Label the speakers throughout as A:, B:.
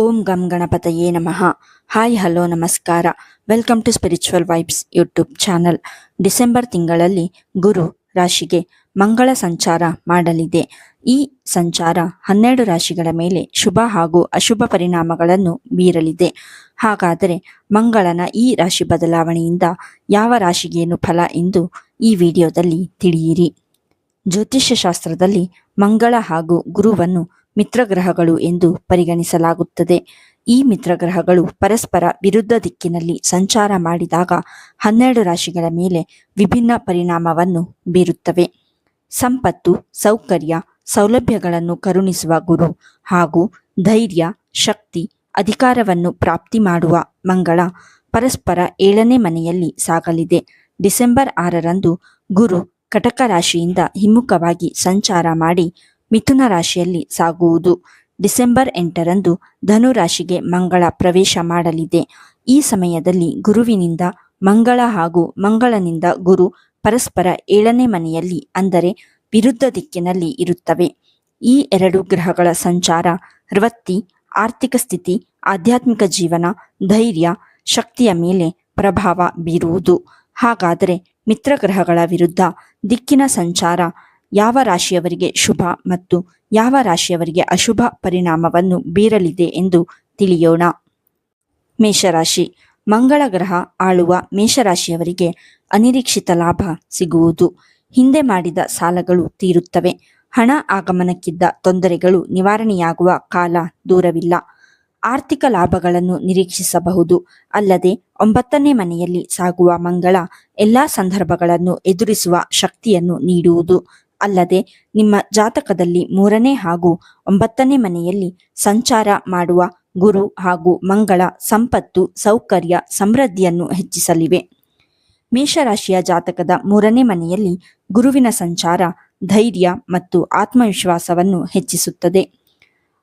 A: ಓಂ ಗಂ ಗಣಪತಯೇ ನಮಃ. ಹಾಯ್, ಹಲೋ, ನಮಸ್ಕಾರ. Welcome to spiritual vibes YouTube channel December ತಿಂಗಳಲ್ಲಿ ಗುರು ರಾಶಿಗೆ ಮಂಗಳ ಸಂಚಾರ ಮಾಡಲಿದೆ. ಈ ಸಂಚಾರ ಹನ್ನೆರಡು ರಾಶಿಗಳ ಮೇಲೆ ಶುಭ ಹಾಗೂ ಅಶುಭ ಪರಿಣಾಮಗಳನ್ನು ಬೀರಲಿದೆ. ಹಾಗಾದರೆ ಮಂಗಳನ ಈ ರಾಶಿ ಬದಲಾವಣೆಯಿಂದ ಯಾವ ರಾಶಿಗೇನು ಫಲ ಎಂದು ಈ ವಿಡಿಯೋದಲ್ಲಿ ತಿಳಿಯಿರಿ. ಜ್ಯೋತಿಷ್ಯ ಶಾಸ್ತ್ರದಲ್ಲಿ ಮಂಗಳ ಹಾಗೂ ಗುರುವನ್ನು ಮಿತ್ರಗ್ರಹಗಳು ಎಂದು ಪರಿಗಣಿಸಲಾಗುತ್ತದೆ. ಈ ಮಿತ್ರಗ್ರಹಗಳು ಪರಸ್ಪರ ವಿರುದ್ಧ ದಿಕ್ಕಿನಲ್ಲಿ ಸಂಚಾರ ಮಾಡಿದಾಗ ಹನ್ನೆರಡು ರಾಶಿಗಳ ಮೇಲೆ ವಿಭಿನ್ನ ಪರಿಣಾಮವನ್ನು ಬೀರುತ್ತವೆ. ಸಂಪತ್ತು, ಸೌಕರ್ಯ, ಸೌಲಭ್ಯಗಳನ್ನು ಕರುಣಿಸುವ ಗುರು ಹಾಗೂ ಧೈರ್ಯ, ಶಕ್ತಿ, ಅಧಿಕಾರವನ್ನು ಪ್ರಾಪ್ತಿ ಮಾಡುವ ಮಂಗಳ ಪರಸ್ಪರ ಏಳನೇ ಮನೆಯಲ್ಲಿ ಸಾಗಲಿದೆ. ಡಿಸೆಂಬರ್ ಆರರಂದು ಗುರು ಕಟಕ ರಾಶಿಯಿಂದ ಹಿಮ್ಮುಖವಾಗಿ ಸಂಚಾರ ಮಾಡಿ ಮಿಥುನ ರಾಶಿಯಲ್ಲಿ ಸಾಗುವುದು. ಡಿಸೆಂಬರ್ ಎಂಟರಂದು ಧನು ರಾಶಿಗೆ ಮಂಗಳ ಪ್ರವೇಶ ಮಾಡಲಿದೆ. ಈ ಸಮಯದಲ್ಲಿ ಗುರುವಿನಿಂದ ಮಂಗಳ ಹಾಗೂ ಮಂಗಳನಿಂದ ಗುರು ಪರಸ್ಪರ ಏಳನೇ ಮನೆಯಲ್ಲಿ ಅಂದರೆ ವಿರುದ್ಧ ದಿಕ್ಕಿನಲ್ಲಿ ಇರುತ್ತವೆ. ಈ ಎರಡು ಗ್ರಹಗಳ ಸಂಚಾರ, ವೃತ್ತಿ, ಆರ್ಥಿಕ ಸ್ಥಿತಿ, ಆಧ್ಯಾತ್ಮಿಕ ಜೀವನ, ಧೈರ್ಯ, ಶಕ್ತಿಯ ಮೇಲೆ ಪ್ರಭಾವ ಬೀರುವುದು. ಹಾಗಾದರೆ ಮಿತ್ರಗ್ರಹಗಳ ವಿರುದ್ಧ ದಿಕ್ಕಿನ ಸಂಚಾರ ಯಾವ ರಾಶಿಯವರಿಗೆ ಶುಭ ಮತ್ತು ಯಾವ ರಾಶಿಯವರಿಗೆ ಅಶುಭ ಪರಿಣಾಮವನ್ನು ಬೀರಲಿದೆ ಎಂದು ತಿಳಿಯೋಣ. ಮೇಷರಾಶಿ. ಮಂಗಳ ಗ್ರಹ ಆಳುವ ಮೇಷರಾಶಿಯವರಿಗೆ ಅನಿರೀಕ್ಷಿತ ಲಾಭ ಸಿಗುವುದು. ಹಿಂದೆ ಮಾಡಿದ ಸಾಲಗಳು ತೀರುತ್ತವೆ. ಹಣ ಆಗಮನಕ್ಕಿದ್ದ ತೊಂದರೆಗಳು ನಿವಾರಣೆಯಾಗುವ ಕಾಲ ದೂರವಿಲ್ಲ. ಆರ್ಥಿಕ ಲಾಭಗಳನ್ನು ನಿರೀಕ್ಷಿಸಬಹುದು. ಅಲ್ಲದೆ ಒಂಬತ್ತನೇ ಮನೆಯಲ್ಲಿ ಸಾಗುವ ಮಂಗಳ ಎಲ್ಲ ಸಂದರ್ಭಗಳನ್ನು ಎದುರಿಸುವ ಶಕ್ತಿಯನ್ನು ನೀಡುವುದು. ಅಲ್ಲದೆ ನಿಮ್ಮ ಜಾತಕದಲ್ಲಿ ಮೂರನೇ ಹಾಗೂ ಒಂಬತ್ತನೇ ಮನೆಯಲ್ಲಿ ಸಂಚಾರ ಮಾಡುವ ಗುರು ಹಾಗೂ ಮಂಗಳ ಸಂಪತ್ತು, ಸೌಕರ್ಯ, ಸಮೃದ್ಧಿಯನ್ನು ಹೆಚ್ಚಿಸಲಿವೆ. ಮೇಷರಾಶಿಯ ಜಾತಕದ ಮೂರನೇ ಮನೆಯಲ್ಲಿ ಗುರುವಿನ ಸಂಚಾರ ಧೈರ್ಯ ಮತ್ತು ಆತ್ಮವಿಶ್ವಾಸವನ್ನು ಹೆಚ್ಚಿಸುತ್ತದೆ.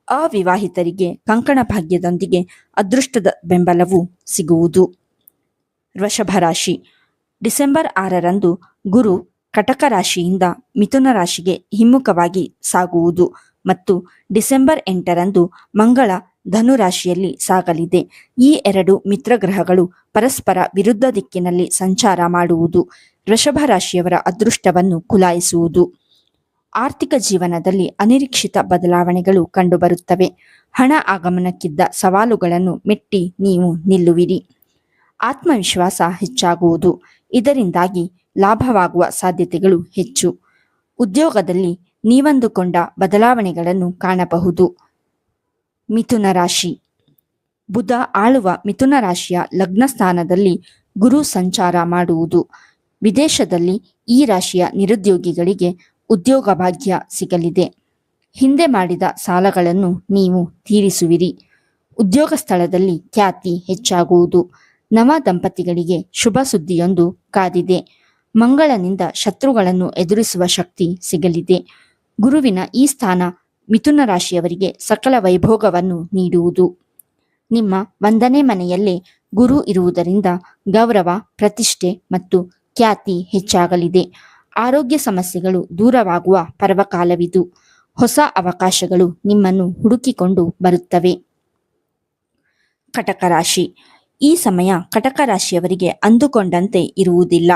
A: ಅವಿವಾಹಿತರಿಗೆ ಕಂಕಣ ಭಾಗ್ಯದೊಂದಿಗೆ ಅದೃಷ್ಟದ ಬೆಂಬಲವು ಸಿಗುವುದು. ವೃಷಭ ರಾಶಿ ಡಿಸೆಂಬರ್ ಆರರಂದು ಗುರು ಕಟಕ ರಾಶಿಯಿಂದ ಮಿಥುನ ರಾಶಿಗೆ ಹಿಮ್ಮುಖವಾಗಿ ಸಾಗುವುದು ಮತ್ತು ಡಿಸೆಂಬರ್ ಎಂಟರಂದು ಮಂಗಳ ಧನು ರಾಶಿಯಲ್ಲಿ ಸಾಗಲಿದೆ. ಈ ಎರಡು ಮಿತ್ರ ಗ್ರಹಗಳು ಪರಸ್ಪರ ವಿರುದ್ಧ ದಿಕ್ಕಿನಲ್ಲಿ ಸಂಚಾರ ಮಾಡುವುದು ವೃಷಭ ರಾಶಿಯವರ ಅದೃಷ್ಟವನ್ನು ಕುಲಾಯಿಸುವುದು. ಆರ್ಥಿಕ ಜೀವನದಲ್ಲಿ ಅನಿರೀಕ್ಷಿತ ಬದಲಾವಣೆಗಳು ಕಂಡುಬರುತ್ತವೆ. ಹಣ ಆಗಮನಕ್ಕಿದ್ದ ಸವಾಲುಗಳನ್ನು ಮೆಟ್ಟಿ ನೀವು ನಿಲ್ಲುವಿರಿ. ಆತ್ಮವಿಶ್ವಾಸ ಹೆಚ್ಚಾಗುವುದು. ಇದರಿಂದಾಗಿ ಲಾಭವಾಗುವ ಸಾಧ್ಯತೆಗಳು ಹೆಚ್ಚು. ಉದ್ಯೋಗದಲ್ಲಿ ನೀವಂದುಕೊಂಡ ಬದಲಾವಣೆಗಳನ್ನು ಕಾಣಬಹುದು. ಮಿಥುನ ರಾಶಿ. ಬುಧ ಆಳುವ ಮಿಥುನ ರಾಶಿಯ ಲಗ್ನ ಸ್ಥಾನದಲ್ಲಿ ಗುರು ಸಂಚಾರ ಮಾಡುವುದು. ವಿದೇಶದಲ್ಲಿ ಈ ರಾಶಿಯ ನಿರುದ್ಯೋಗಿಗಳಿಗೆ ಉದ್ಯೋಗ ಭಾಗ್ಯ ಸಿಗಲಿದೆ. ಹಿಂದೆ ಮಾಡಿದ ಸಾಲಗಳನ್ನು ನೀವು ತೀರಿಸುವಿರಿ. ಉದ್ಯೋಗ ಸ್ಥಳದಲ್ಲಿ ಖ್ಯಾತಿ ಹೆಚ್ಚಾಗುವುದು. ನವ ದಂಪತಿಗಳಿಗೆ ಶುಭ ಸುದ್ದಿಯೊಂದು ಕಾದಿದೆ. ಮಂಗಳನಿಂದ ಶತ್ರುಗಳನ್ನು ಎದುರಿಸುವ ಶಕ್ತಿ ಸಿಗಲಿದೆ. ಗುರುವಿನ ಈ ಸ್ಥಾನ ಮಿಥುನ ರಾಶಿಯವರಿಗೆ ಸಕಲ ವೈಭೋಗವನ್ನು ನೀಡುವುದು. ನಿಮ್ಮ ಒಂದನೇ ಮನೆಯಲ್ಲೇ ಗುರು ಇರುವುದರಿಂದ ಗೌರವ, ಪ್ರತಿಷ್ಠೆ ಮತ್ತು ಖ್ಯಾತಿ ಹೆಚ್ಚಾಗಲಿದೆ. ಆರೋಗ್ಯ ಸಮಸ್ಯೆಗಳು ದೂರವಾಗುವ ಪರ್ವಕಾಲವಿದು. ಹೊಸ ಅವಕಾಶಗಳು ನಿಮ್ಮನ್ನು ಹುಡುಕಿಕೊಂಡು ಬರುತ್ತವೆ. ಕಟಕ ರಾಶಿ. ಈ ಸಮಯ ಕಟಕ ರಾಶಿಯವರಿಗೆ ಅಂದುಕೊಂಡಂತೆ ಇರುವುದಿಲ್ಲ.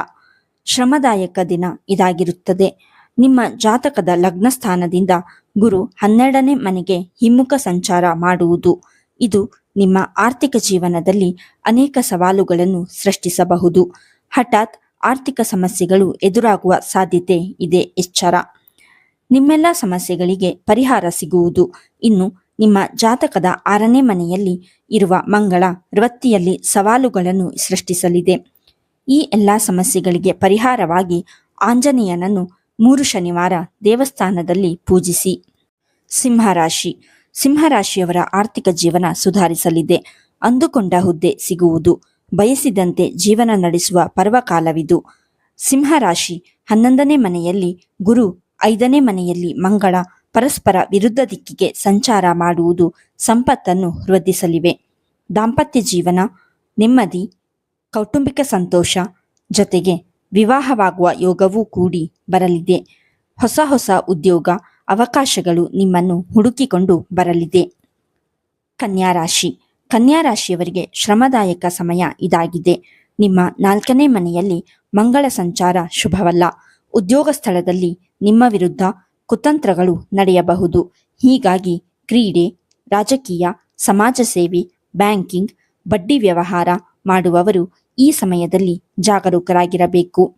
A: ಶ್ರಮದಾಯಕ ದಿನ ಇದಾಗಿರುತ್ತದೆ. ನಿಮ್ಮ ಜಾತಕದ ಲಗ್ನ ಸ್ಥಾನದಿಂದ ಗುರು ಹನ್ನೆರಡನೇ ಮನೆಗೆ ಹಿಮ್ಮುಖ ಸಂಚಾರ ಮಾಡುವುದು. ಇದು ನಿಮ್ಮ ಆರ್ಥಿಕ ಜೀವನದಲ್ಲಿ ಅನೇಕ ಸವಾಲುಗಳನ್ನು ಸೃಷ್ಟಿಸಬಹುದು. ಹಠಾತ್ ಆರ್ಥಿಕ ಸಮಸ್ಯೆಗಳು ಎದುರಾಗುವ ಸಾಧ್ಯತೆ ಇದೆ ಎಚ್ಚರ. ನಿಮ್ಮೆಲ್ಲ ಸಮಸ್ಯೆಗಳಿಗೆ ಪರಿಹಾರ ಸಿಗುವುದು. ಇನ್ನು ನಿಮ್ಮ ಜಾತಕದ ಆರನೇ ಮನೆಯಲ್ಲಿ ಇರುವ ಮಂಗಳ ವೃತ್ತಿಯಲ್ಲಿ ಸವಾಲುಗಳನ್ನು ಸೃಷ್ಟಿಸಲಿದೆ. ಈ ಎಲ್ಲ ಸಮಸ್ಯೆಗಳಿಗೆ ಪರಿಹಾರವಾಗಿ ಆಂಜನೇಯನನ್ನು ಮೂರು ಶನಿವಾರ ದೇವಸ್ಥಾನದಲ್ಲಿ ಪೂಜಿಸಿ. ಸಿಂಹರಾಶಿ. ಸಿಂಹರಾಶಿಯವರ ಆರ್ಥಿಕ ಜೀವನ ಸುಧಾರಿಸಲಿದೆ. ಅಂದುಕೊಂಡ ಹುದ್ದೆ ಸಿಗುವುದು. ಬಯಸಿದಂತೆ ಜೀವನ ನಡೆಸುವ ಪರ್ವಕಾಲವಿದು. ಸಿಂಹರಾಶಿ ಹನ್ನೊಂದನೇ ಮನೆಯಲ್ಲಿ ಗುರು ಐದನೇ ಮನೆಯಲ್ಲಿ ಮಂಗಳ ಪರಸ್ಪರ ವಿರುದ್ಧ ದಿಕ್ಕಿಗೆ ಸಂಚಾರ ಮಾಡುವುದು ಸಂಪತ್ತನ್ನು ವೃದ್ಧಿಸಲಿವೆ. ದಾಂಪತ್ಯ ಜೀವನ, ನೆಮ್ಮದಿ, ಕೌಟುಂಬಿಕ ಸಂತೋಷ ಜೊತೆಗೆ ವಿವಾಹವಾಗುವ ಯೋಗವೂ ಕೂಡಿ ಬರಲಿದೆ. ಹೊಸ ಹೊಸ ಉದ್ಯೋಗ, ಅವಕಾಶಗಳು ನಿಮ್ಮನ್ನು ಹುಡುಕಿಕೊಂಡು ಬರಲಿದೆ. ಕನ್ಯಾ ರಾಶಿ. ಕನ್ಯಾ ರಾಶಿಯವರಿಗೆ ಶ್ರಮದಾಯಕ ಸಮಯ ಇದಾಗಿದೆ. ನಿಮ್ಮ ನಾಲ್ಕನೇ ಮನೆಯಲ್ಲಿ ಮಂಗಳ ಸಂಚಾರ ಶುಭವಲ್ಲ. ಉದ್ಯೋಗ ಸ್ಥಳದಲ್ಲಿ ನಿಮ್ಮ ವಿರುದ್ಧ ಕುತಂತ್ರಗಳು ನಡೆಯಬಹುದು. ಹೀಗಾಗಿ ಕ್ರೀಡೆ, ರಾಜಕೀಯ, ಸಮಾಜ ಸೇವೆ, ಬ್ಯಾಂಕಿಂಗ್, ಬಡ್ಡಿ ವ್ಯವಹಾರ ಮಾಡುವವರು ಈ ಸಮಯದಲ್ಲಿ ಜಾಗರೂಕರಾಗಿರಬೇಕು.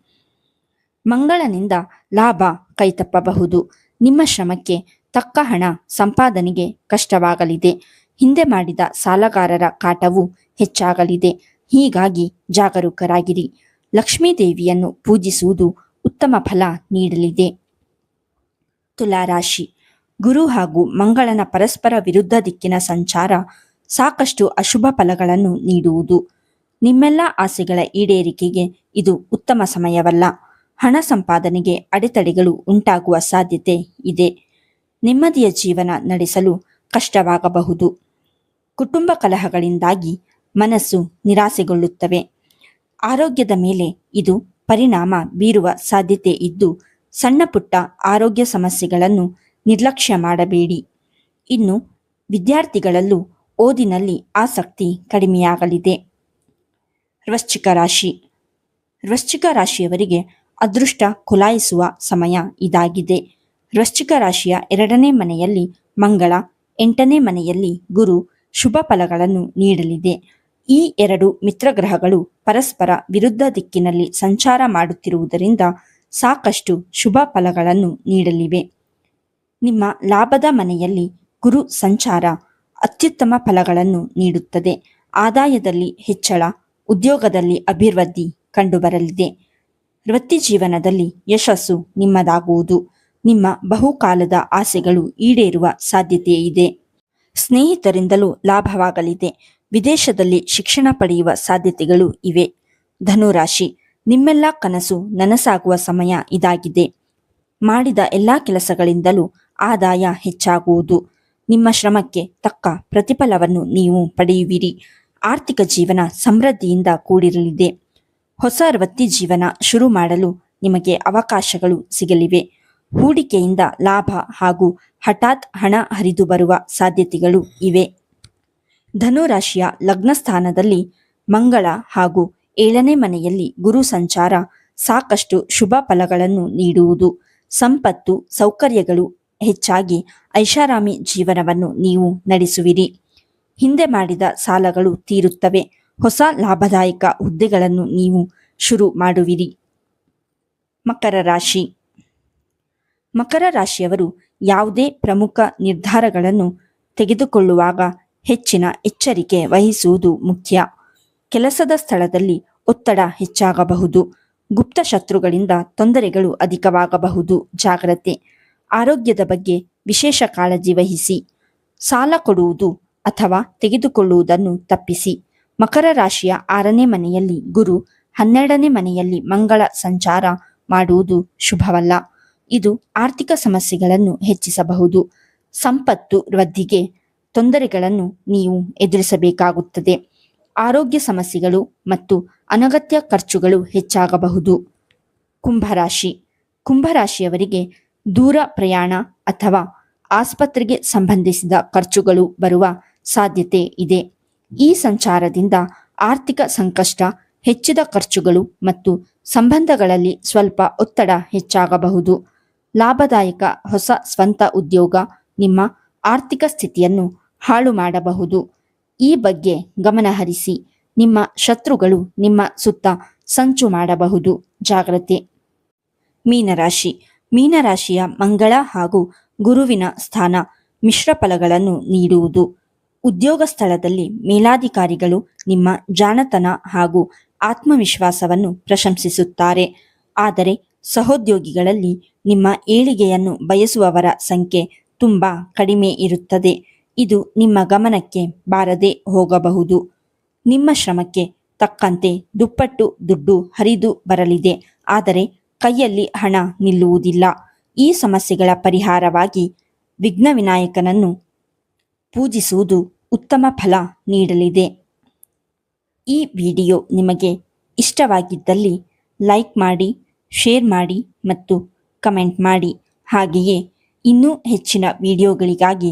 A: ಮಂಗಳನಿಂದ ಲಾಭ ಕೈತಪ್ಪಬಹುದು. ನಿಮ್ಮ ಶ್ರಮಕ್ಕೆ ತಕ್ಕ ಹಣ ಸಂಪಾದನೆಗೆ ಕಷ್ಟವಾಗಲಿದೆ. ಹಿಂದೆ ಮಾಡಿದ ಸಾಲಗಾರರ ಕಾಟವು ಹೆಚ್ಚಾಗಲಿದೆ. ಹೀಗಾಗಿ ಜಾಗರೂಕರಾಗಿರಿ. ಲಕ್ಷ್ಮೀದೇವಿಯನ್ನು ಪೂಜಿಸುವುದು ಉತ್ತಮ ಫಲ ನೀಡಲಿದೆ. ತುಲಾರಾಶಿ. ಗುರು ಹಾಗೂ ಮಂಗಳನ ಪರಸ್ಪರ ವಿರುದ್ಧ ದಿಕ್ಕಿನ ಸಂಚಾರ ಸಾಕಷ್ಟು ಅಶುಭ ಫಲಗಳನ್ನು ನೀಡುವುದು. ನಿಮ್ಮೆಲ್ಲ ಆಸೆಗಳ ಈಡೇರಿಕೆಗೆ ಇದು ಉತ್ತಮ ಸಮಯವಲ್ಲ. ಹಣ ಸಂಪಾದನೆಗೆ ಅಡೆತಡೆಗಳು ಉಂಟಾಗುವ ಸಾಧ್ಯತೆ ಇದೆ. ನೆಮ್ಮದಿಯ ಜೀವನ ನಡೆಸಲು ಕಷ್ಟವಾಗಬಹುದು. ಕುಟುಂಬ ಕಲಹಗಳಿಂದಾಗಿ ಮನಸ್ಸು ನಿರಾಸೆಗೊಳ್ಳುತ್ತವೆ. ಆರೋಗ್ಯದ ಮೇಲೆ ಇದು ಪರಿಣಾಮ ಬೀರುವ ಸಾಧ್ಯತೆ ಇದ್ದು ಸಣ್ಣ ಪುಟ್ಟ ಆರೋಗ್ಯ ಸಮಸ್ಯೆಗಳನ್ನು ನಿರ್ಲಕ್ಷ್ಯ ಮಾಡಬೇಡಿ. ಇನ್ನು ವಿದ್ಯಾರ್ಥಿಗಳಲ್ಲೂ ಓದಿನಲ್ಲಿ ಆಸಕ್ತಿ ಕಡಿಮೆಯಾಗಲಿದೆ. ವೃಶ್ಚಿಕ ರಾಶಿ. ವೃಶ್ಚಿಕ ರಾಶಿಯವರಿಗೆ ಅದೃಷ್ಟ ಕುಲಾಯಿಸುವ ಸಮಯ ಇದಾಗಿದೆ. ವೃಶ್ಚಿಕ ರಾಶಿಯ ಎರಡನೇ ಮನೆಯಲ್ಲಿ ಮಂಗಳ, ಎಂಟನೇ ಮನೆಯಲ್ಲಿ ಗುರು ಶುಭ ಫಲಗಳನ್ನು ನೀಡಲಿದೆ. ಈ ಎರಡು ಮಿತ್ರಗ್ರಹಗಳು ಪರಸ್ಪರ ವಿರುದ್ಧ ದಿಕ್ಕಿನಲ್ಲಿ ಸಂಚಾರ ಮಾಡುತ್ತಿರುವುದರಿಂದ ಸಾಕಷ್ಟು ಶುಭ ಫಲಗಳನ್ನು ನೀಡಲಿವೆ. ನಿಮ್ಮ ಲಾಭದ ಮನೆಯಲ್ಲಿ ಗುರು ಸಂಚಾರ ಅತ್ಯುತ್ತಮ ಫಲಗಳನ್ನು ನೀಡುತ್ತದೆ. ಆದಾಯದಲ್ಲಿ ಹೆಚ್ಚಳ, ಉದ್ಯೋಗದಲ್ಲಿ ಅಭಿವೃದ್ಧಿ ಕಂಡುಬರಲಿದೆ. ವೃತ್ತಿ ಜೀವನದಲ್ಲಿ ಯಶಸ್ಸು ನಿಮ್ಮದಾಗುವುದು. ನಿಮ್ಮ ಬಹುಕಾಲದ ಆಸೆಗಳು ಈಡೇರುವ ಸಾಧ್ಯತೆ ಇದೆ. ಸ್ನೇಹಿತರಿಂದಲೂ ಲಾಭವಾಗಲಿದೆ. ವಿದೇಶದಲ್ಲಿ ಶಿಕ್ಷಣ ಪಡೆಯುವ ಸಾಧ್ಯತೆಗಳು ಇವೆ. ಧನುರಾಶಿ ನಿಮ್ಮೆಲ್ಲ ಕನಸು ನನಸಾಗುವ ಸಮಯ ಇದಾಗಿದೆ. ಮಾಡಿದ ಎಲ್ಲ ಕೆಲಸಗಳಿಂದಲೂ ಆದಾಯ ಹೆಚ್ಚಾಗುವುದು. ನಿಮ್ಮ ಶ್ರಮಕ್ಕೆ ತಕ್ಕ ಪ್ರತಿಫಲವನ್ನು ನೀವು ಪಡೆಯುವಿರಿ. ಆರ್ಥಿಕ ಜೀವನ ಸಮೃದ್ಧಿಯಿಂದ ಕೂಡಿರಲಿದೆ. ಹೊಸ ವೃತ್ತಿ ಜೀವನ ಶುರು ಮಾಡಲು ನಿಮಗೆ ಅವಕಾಶಗಳು ಸಿಗಲಿವೆ. ಹೂಡಿಕೆಯಿಂದ ಲಾಭ ಹಾಗೂ ಹಠಾತ್ ಹಣ ಹರಿದು ಬರುವ ಸಾಧ್ಯತೆಗಳು ಇವೆ. ಧನುರಾಶಿಯ ಲಗ್ನ ಸ್ಥಾನದಲ್ಲಿ ಮಂಗಳ ಹಾಗೂ ಏಳನೇ ಮನೆಯಲ್ಲಿ ಗುರು ಸಂಚಾರ ಸಾಕಷ್ಟು ಶುಭ ಫಲಗಳನ್ನು ನೀಡುವುದು. ಸಂಪತ್ತು, ಸೌಕರ್ಯಗಳು ಹೆಚ್ಚಾಗಿ ಐಷಾರಾಮಿ ಜೀವನವನ್ನು ನೀವು ನಡೆಸುವಿರಿ. ಹಿಂದೆ ಮಾಡಿದ ಸಾಲಗಳು ತೀರುತ್ತವೆ. ಹೊಸ ಲಾಭದಾಯಕ ಹುದ್ದೆಗಳನ್ನು ನೀವು ಶುರು ಮಾಡುವಿರಿ. ಮಕರ ರಾಶಿ. ಮಕರ ರಾಶಿಯವರು ಯಾವುದೇ ಪ್ರಮುಖ ನಿರ್ಧಾರಗಳನ್ನು ತೆಗೆದುಕೊಳ್ಳುವಾಗ ಹೆಚ್ಚಿನ ಎಚ್ಚರಿಕೆ ವಹಿಸುವುದು ಮುಖ್ಯ. ಕೆಲಸದ ಸ್ಥಳದಲ್ಲಿ ಒತ್ತಡ ಹೆಚ್ಚಾಗಬಹುದು. ಗುಪ್ತ ಶತ್ರುಗಳಿಂದ ತೊಂದರೆಗಳು ಅಧಿಕವಾಗಬಹುದು. ಜಾಗ್ರತೆ. ಆರೋಗ್ಯದ ಬಗ್ಗೆ ವಿಶೇಷ ಕಾಳಜಿ ವಹಿಸಿ. ಸಾಲ ಕೊಡುವುದು ಅಥವಾ ತೆಗೆದುಕೊಳ್ಳುವುದನ್ನು ತಪ್ಪಿಸಿ. ಮಕರ ರಾಶಿಯ ಆರನೇ ಮನೆಯಲ್ಲಿ ಗುರು, ಹನ್ನೆರಡನೇ ಮನೆಯಲ್ಲಿ ಮಂಗಳ ಸಂಚಾರ ಮಾಡುವುದು ಶುಭವಲ್ಲ. ಇದು ಆರ್ಥಿಕ ಸಮಸ್ಯೆಗಳನ್ನು ಹೆಚ್ಚಿಸಬಹುದು. ಸಂಪತ್ತು ವೃದ್ಧಿಗೆ ತೊಂದರೆಗಳನ್ನು ನೀವು ಎದುರಿಸಬೇಕಾಗುತ್ತದೆ. ಆರೋಗ್ಯ ಸಮಸ್ಯೆಗಳು ಮತ್ತು ಅನಗತ್ಯ ಖರ್ಚುಗಳು ಹೆಚ್ಚಾಗಬಹುದು. ಕುಂಭರಾಶಿ. ಕುಂಭರಾಶಿಯವರಿಗೆ ದೂರ ಪ್ರಯಾಣ ಅಥವಾ ಆಸ್ಪತ್ರೆಗೆ ಸಂಬಂಧಿಸಿದ ಖರ್ಚುಗಳು ಬರುವ ಸಾಧ್ಯತೆ ಇದೆ. ಈ ಸಂಚಾರದಿಂದ ಆರ್ಥಿಕ ಸಂಕಷ್ಟ, ಹೆಚ್ಚಿದ ಖರ್ಚುಗಳು ಮತ್ತು ಸಂಬಂಧಗಳಲ್ಲಿ ಸ್ವಲ್ಪ ಒತ್ತಡ ಹೆಚ್ಚಾಗಬಹುದು. ಲಾಭದಾಯಕ ಹೊಸ ಸ್ವಂತ ಉದ್ಯೋಗ ನಿಮ್ಮ ಆರ್ಥಿಕ ಸ್ಥಿತಿಯನ್ನು ಹಾಳು ಮಾಡಬಹುದು. ಈ ಬಗ್ಗೆ ಗಮನಹರಿಸಿ ನಿಮ್ಮ ಶತ್ರುಗಳು ನಿಮ್ಮ ಸುತ್ತ ಸಂಚು ಮಾಡಬಹುದು. ಜಾಗ್ರತೆ. ಮೀನರಾಶಿ. ಮೀನರಾಶಿಯ ಮಂಗಳ ಹಾಗೂ ಗುರುವಿನ ಸ್ಥಾನ ಮಿಶ್ರ ಫಲಗಳನ್ನು ನೀಡುವುದು. ಉದ್ಯೋಗ ಸ್ಥಳದಲ್ಲಿ ಮೇಲಾಧಿಕಾರಿಗಳು ನಿಮ್ಮ ಜಾಣತನ ಹಾಗೂ ಆತ್ಮವಿಶ್ವಾಸವನ್ನು ಪ್ರಶಂಸಿಸುತ್ತಾರೆ. ಆದರೆ ಸಹೋದ್ಯೋಗಿಗಳಲ್ಲಿ ನಿಮ್ಮ ಏಳಿಗೆಯನ್ನು ಬಯಸುವವರ ಸಂಖ್ಯೆ ತುಂಬಾ ಕಡಿಮೆ ಇರುತ್ತದೆ. ಇದು ನಿಮ್ಮ ಗಮನಕ್ಕೆ ಬಾರದೆ ಹೋಗಬಹುದು. ನಿಮ್ಮ ಶ್ರಮಕ್ಕೆ ತಕ್ಕಂತೆ ದುಪ್ಪಟ್ಟು ದುಡ್ಡು ಹರಿದು ಬರಲಿದೆ. ಆದರೆ ಕೈಯಲ್ಲಿ ಹಣ ನಿಲ್ಲುವುದಿಲ್ಲ. ಈ ಸಮಸ್ಯೆಗಳ ಪರಿಹಾರವಾಗಿ ವಿಘ್ನ ವಿನಾಯಕನನ್ನು ಪೂಜಿಸುವುದು ಉತ್ತಮ ಫಲ ನೀಡಲಿದೆ. ಈ ವಿಡಿಯೋ ನಿಮಗೆ ಇಷ್ಟವಾಗಿದ್ದಲ್ಲಿ ಲೈಕ್ ಮಾಡಿ, ಶೇರ್ ಮಾಡಿ ಮತ್ತು ಕಮೆಂಟ್ ಮಾಡಿ. ಹಾಗೆಯೇ ಇನ್ನೂ ಹೆಚ್ಚಿನ ವಿಡಿಯೋಗಳಿಗಾಗಿ